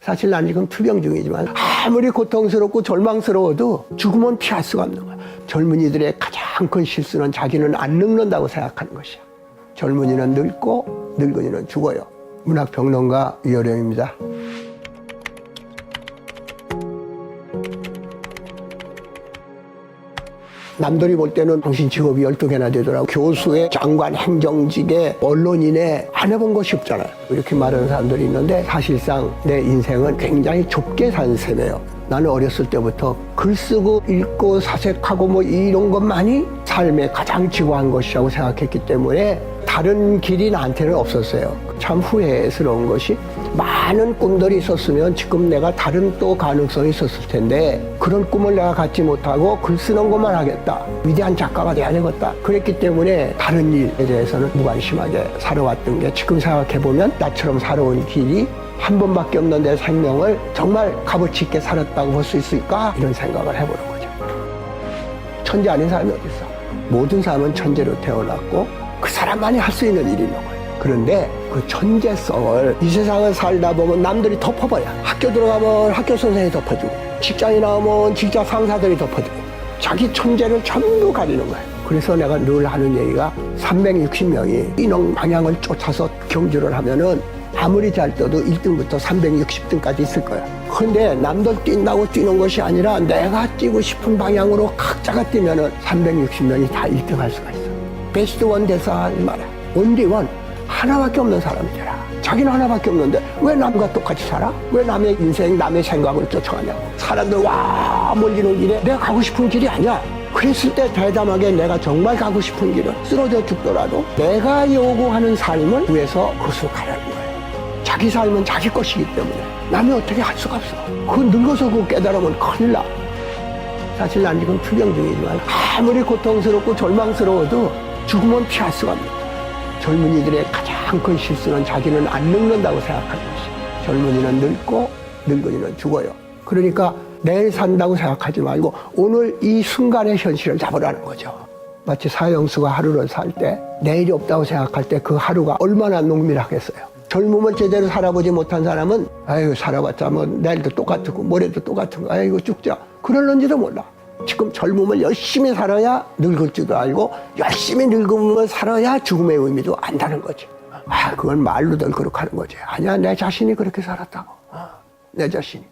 사실 난 지금 투병 중이지만 아무리 고통스럽고 절망스러워도 죽음은 피할 수가 없는 거야. 젊은이들의 가장 큰 실수는 자기는 안 늙는다고 생각하는 것이야. 젊은이는 늙고 늙은이는 죽어요. 문학평론가 이어령입니다. 남들이 볼 때는 당신 직업이 12개나 되더라고. 교수의 장관 행정직에 언론인에 안 해본 것이 없잖아요. 이렇게 말하는 사람들이 있는데 사실상 내 인생은 굉장히 좁게 산 셈이에요. 나는 어렸을 때부터 글 쓰고 읽고 사색하고 뭐 이런 것만이 삶의 가장 지고한 것이라고 생각했기 때문에 다른 길이 나한테는 없었어요. 참 후회스러운 것이 많은 꿈들이 있었으면 지금 내가 다른 또 가능성이 있었을 텐데 그런 꿈을 내가 갖지 못하고 글 쓰는 것만 하겠다. 위대한 작가가 돼야 되겠다. 그랬기 때문에 다른 일에 대해서는 무관심하게 살아왔던 게 지금 생각해보면 나처럼 살아온 길이 한 번밖에 없는 내 생명을 정말 값어치 있게 살았다고 볼 수 있을까? 이런 생각을 해보는 거죠. 천재 아닌 사람이 어디 있어? 모든 사람은 천재로 태어났고 그 사람만이 할 수 있는 일이 있는 거예요. 그런데 그 천재성을 이 세상을 살다 보면 남들이 덮어버려. 학교 들어가면 학교 선생님이 덮어주고 직장에 나오면 직장 상사들이 덮어주고 자기 천재를 전부 가리는 거예요. 그래서 내가 늘 하는 얘기가 360명이 이런 방향을 쫓아서 경주를 하면은 아무리 잘 떠도 1등부터 360등까지 있을 거야. 근데 남들 뛴다고 뛰는 것이 아니라 내가 뛰고 싶은 방향으로 각자가 뛰면은 360명이 다 1등 할 수가 있어. 베스트 원 대사 하지 마라. 온리 원. 하나밖에 없는 사람이잖아. 자기는 하나밖에 없는데 왜 남과 똑같이 살아? 왜 남의 인생, 남의 생각을 쫓아가냐고. 사람들 와 몰리는 길에 내가 가고 싶은 길이 아니야. 그랬을 때 대담하게 내가 정말 가고 싶은 길은 쓰러져 죽더라도 내가 요구하는 삶을 위해서 그것으로 가라는 거예요. 자기 삶은 자기 것이기 때문에 남이 어떻게 할 수가 없어. 그 늙어서 그 깨달으면 큰일 나. 사실 난 지금 투병 중이지만 아무리 고통스럽고 절망스러워도 죽음은 피할 수가 없는. 젊은이들의 가장 큰 실수는 자기는 안 늙는다고 생각하는 것이야. 젊은이는 늙고 늙은이는 죽어요. 그러니까 내일 산다고 생각하지 말고 오늘 이 순간의 현실을 잡으라는 거죠. 마치 사형수가 하루를 살 때 내일이 없다고 생각할 때 그 하루가 얼마나 농밀하겠어요. 젊으면 제대로 살아보지 못한 사람은 아이고 살아봤자 뭐 내일도 똑같고 모레도 똑같은 거 아이고 죽자 그럴는지도 몰라. 지금 젊음을 열심히 살아야 늙을 줄도 알고 열심히 늙음을 살아야 죽음의 의미도 안다는 거지. 아 그건 말로들 그렇게 하는 거지. 아니야 내 자신이 그렇게 살았다고. 어, 내 자신이.